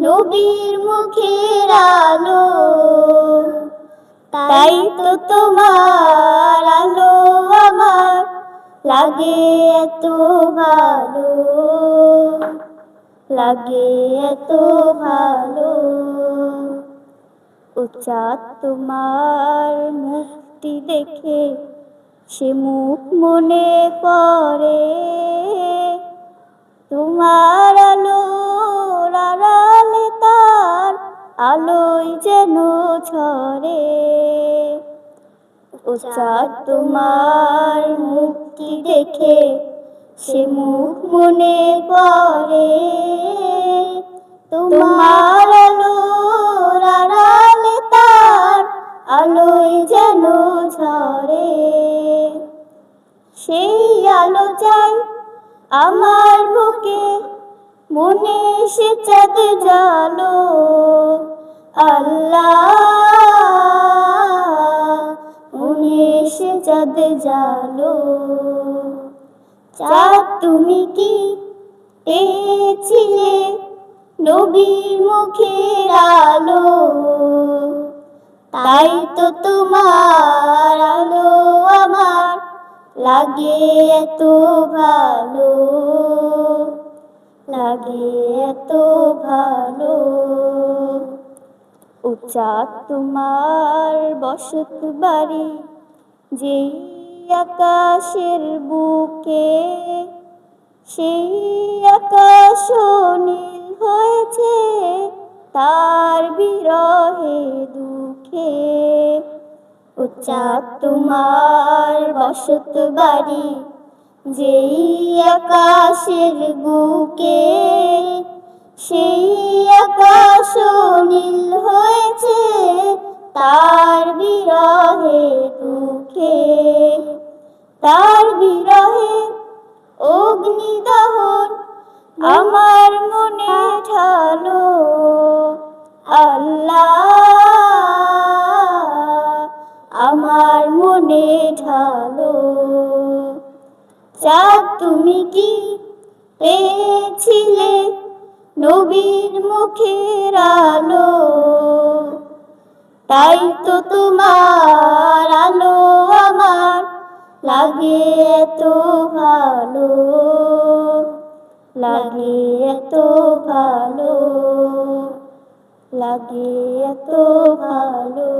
নবীর মুখের আলো। তাই তো তোমার আলো আমার লাগে এত ভালো। লাগে এত ভালো। উচাত তোমার মুক্তি দেখে সে মুখ মনে পড়ে তোমার আলো উচাত তোমার মুক্তি দেখে সে মুখ মনে পড়ে তোমার আলো আড়ালে তার আলোয় যেন ঝরে। সেই আলো চাই আমার বুকে, মনে সে চাঁদ জালো। আল্লাহ চাঁদ জালো। চাঁদ তুমি কি পেয়েছিলে নবীর মুখের আলো? তাই তো তোমার আলো আমার লাগে এত ভালো। লাগে এত ভালো। উচা তোমার বসত বাড়ি যেই আকাশের বুকে, সেই আকাশ নীল হয়েছে, তার বিরহে দুঃখে। উচ্চা তোমার বসত বাড়ি, যেই আকাশের বুকে, সেই আকাশ নীল হয়েছে, তার তার বিরহে অগ্নিদহন আমার মনে ঠালো আল্লাহ আমার মনে ঠালো চাঁদ তুমি কি পেয়েছিলে নবীর মুখের আলো? তাই তো তোমার আলো। লাগে এত ভালো লাগে এত ভালো লাগে এত ভালো।